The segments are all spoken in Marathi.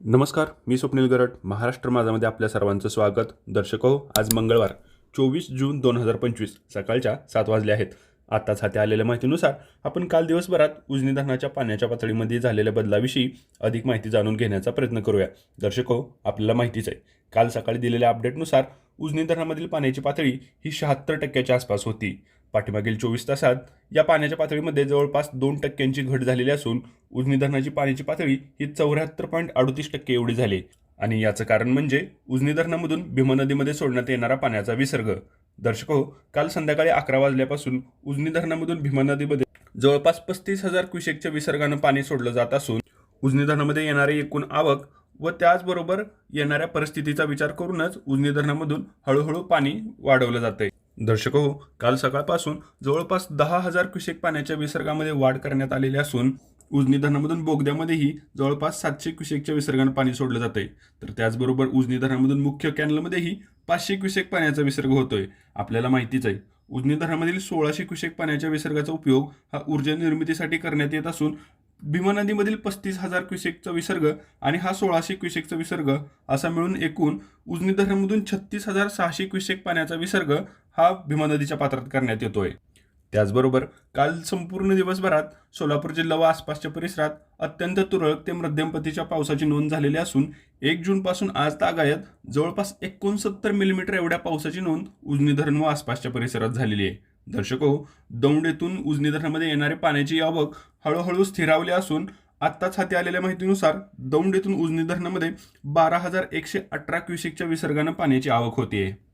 नमस्कार मी स्वप्नील गरड महाराष्ट्र माझामध्ये आपल्या सर्वांचं स्वागत. दर्शक हो आज मंगळवार चोवीस जून दोन हजार पंचवीस सकाळच्या सात वाजले आहेत. आत्ताच हाती आलेल्या माहितीनुसार आपण काल दिवसभरात उजनी धरणाच्या पाण्याच्या पातळीमध्ये झालेल्या बदलाविषयी अधिक माहिती जाणून घेण्याचा प्रयत्न करूया. दर्शक हो आपल्याला माहितीच आहे. काल सकाळी दिलेल्या अपडेटनुसार उजनी धरणामधील पाण्याची पातळी ही शहात्तर टक्क्याच्या आसपास होती. पाठीमागील चोवीस तासात या पाण्याच्या पातळीमध्ये जवळपास दोन टक्क्यांची घट झालेली असून उजनी धरणाची पाण्याची पातळी ही चौऱ्याहत्तर पॉईंट अडतीस टक्के एवढी झाली. आणि याचं कारण म्हणजे उजनी धरणामधून भीमा नदीमध्ये सोडण्यात येणारा पाण्याचा विसर्ग. दर्शक हो, काल संध्याकाळी अकरा वाजल्यापासून उजनी धरणामधून भीमा नदीमध्ये जवळपास पस्तीस हजार क्युसेकच्या विसर्गानं पाणी सोडलं जात असून उजनी धरणामध्ये येणारी एकूण आवक व त्याचबरोबर येणाऱ्या परिस्थितीचा विचार करूनच उजनी धरणामधून हळूहळू पाणी वाढवलं जातंय. दर्शक हो काल सकाळपासून जवळपास दहा हजार क्युसेक पाण्याच्या विसर्गामध्ये वाढ करण्यात आलेली असून उजनी धरणामधून बोगद्यामध्येही जवळपास सातशे क्युसेकच्या विसर्गानं पाणी सोडलं जातंय. तर त्याचबरोबर उजनी धरणामधून मुख्य कॅनलमध्येही पाचशे क्युसेक पाण्याचा विसर्ग होतोय आपल्याला माहितीच आहे. उजनी धरणामधील सोळाशे क्युसेक पाण्याच्या विसर्गाचा उपयोग हा ऊर्जा निर्मितीसाठी करण्यात येत असून भीमा नदीमधील पस्तीस हजार क्युसेकचा विसर्ग आणि हा सोळाशे क्युसेकचा विसर्ग असा मिळून एकूण उजनी धरणामधून छत्तीस हजार सहाशे क्युसेक पाण्याचा विसर्ग हा भीमा नदीच्या पात्रात करण्यात येतोय. त्याचबरोबर काल संपूर्ण दिवसभरात सोलापूर जिल्हा व आसपासच्या परिसरात अत्यंत तुरळक ते मध्यमपतीच्या पावसाची नोंद झालेली असून एक जूनपासून आज तागायत जवळपास एकोणसत्तर मिलीमीटर एवढ्या पावसाची नोंद उजनी धरण व आसपासच्या परिसरात झालेली आहे. दर्शको हो, दौंड येथून उजनी धरणामध्ये येणारे पाण्याची आवक हळूहळू स्थिरावली असून आत्ताच हाती आलेल्या माहितीनुसार दौंड येथून उजनी धरणामध्ये बारा हजार एकशे अठरा क्युसेकच्या विसर्गानं पाण्याची आवक होतीये.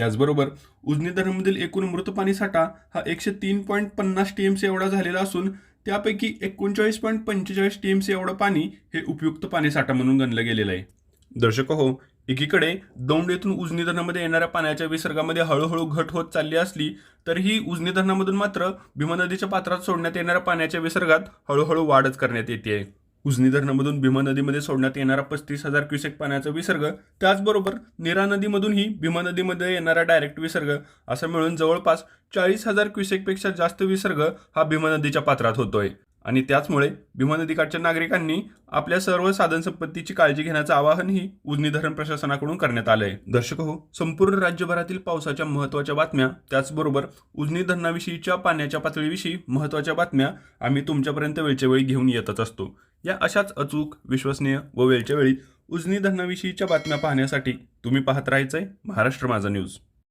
त्याचबरोबर उजनी धरणमधील एकूण मृत पाणी साठा हा एकशे तीन पॉईंट पन्नास टी एम सी एवढा झालेला असून त्यापैकी एकोणचाळीस पॉईंट पंचेचाळीस टी एम सी एवढं पाणी हे उपयुक्त पाणी साठा म्हणून गणलं गेलेलं आहे. दर्शक हो एकीकडे दौंड येथून उजनी धरणामध्ये येणाऱ्या पाण्याच्या विसर्गामध्ये हळूहळू घट होत चालली असली तरीही उजनी धरणामधून मात्र भीमा नदीच्या पात्रात सोडण्यात येणाऱ्या पाण्याच्या विसर्गात हळूहळू वाढच करण्यात येते. आहे उजनी धरणामधून भीमा नदीमध्ये सोडण्यात येणारा पस्तीस हजार क्युसेक पाण्याचा विसर्ग त्याचबरोबर नीरा नदीमधूनही भीमा नदीमध्ये येणारा डायरेक्ट विसर्ग असं मिळून जवळपास चाळीस हजार क्युसेकपेक्षा जास्त विसर्ग हा भीमा नदीच्या पात्रात होतोय. आणि त्याचमुळे भीमा नदीकाठच्या नागरिकांनी आपल्या सर्व साधन संपत्तीची काळजी घेण्याचं आवाहनही उजनी धरण प्रशासनाकडून करण्यात आलंय. दर्शक हो संपूर्ण राज्यभरातील पावसाच्या महत्त्वाच्या बातम्या त्याचबरोबर उजनी धरणाविषयीच्या पाण्याच्या पातळीविषयी महत्त्वाच्या बातम्या आम्ही तुमच्यापर्यंत वेळच्या वेळी घेऊन येतच असतो. या अशाच अचूक विश्वसनीय व वेळच्या वेळी उजनी धरणाविषयीच्या बातम्या पाहण्यासाठी तुम्ही पाहत राहायचंय महाराष्ट्र माझा न्यूज.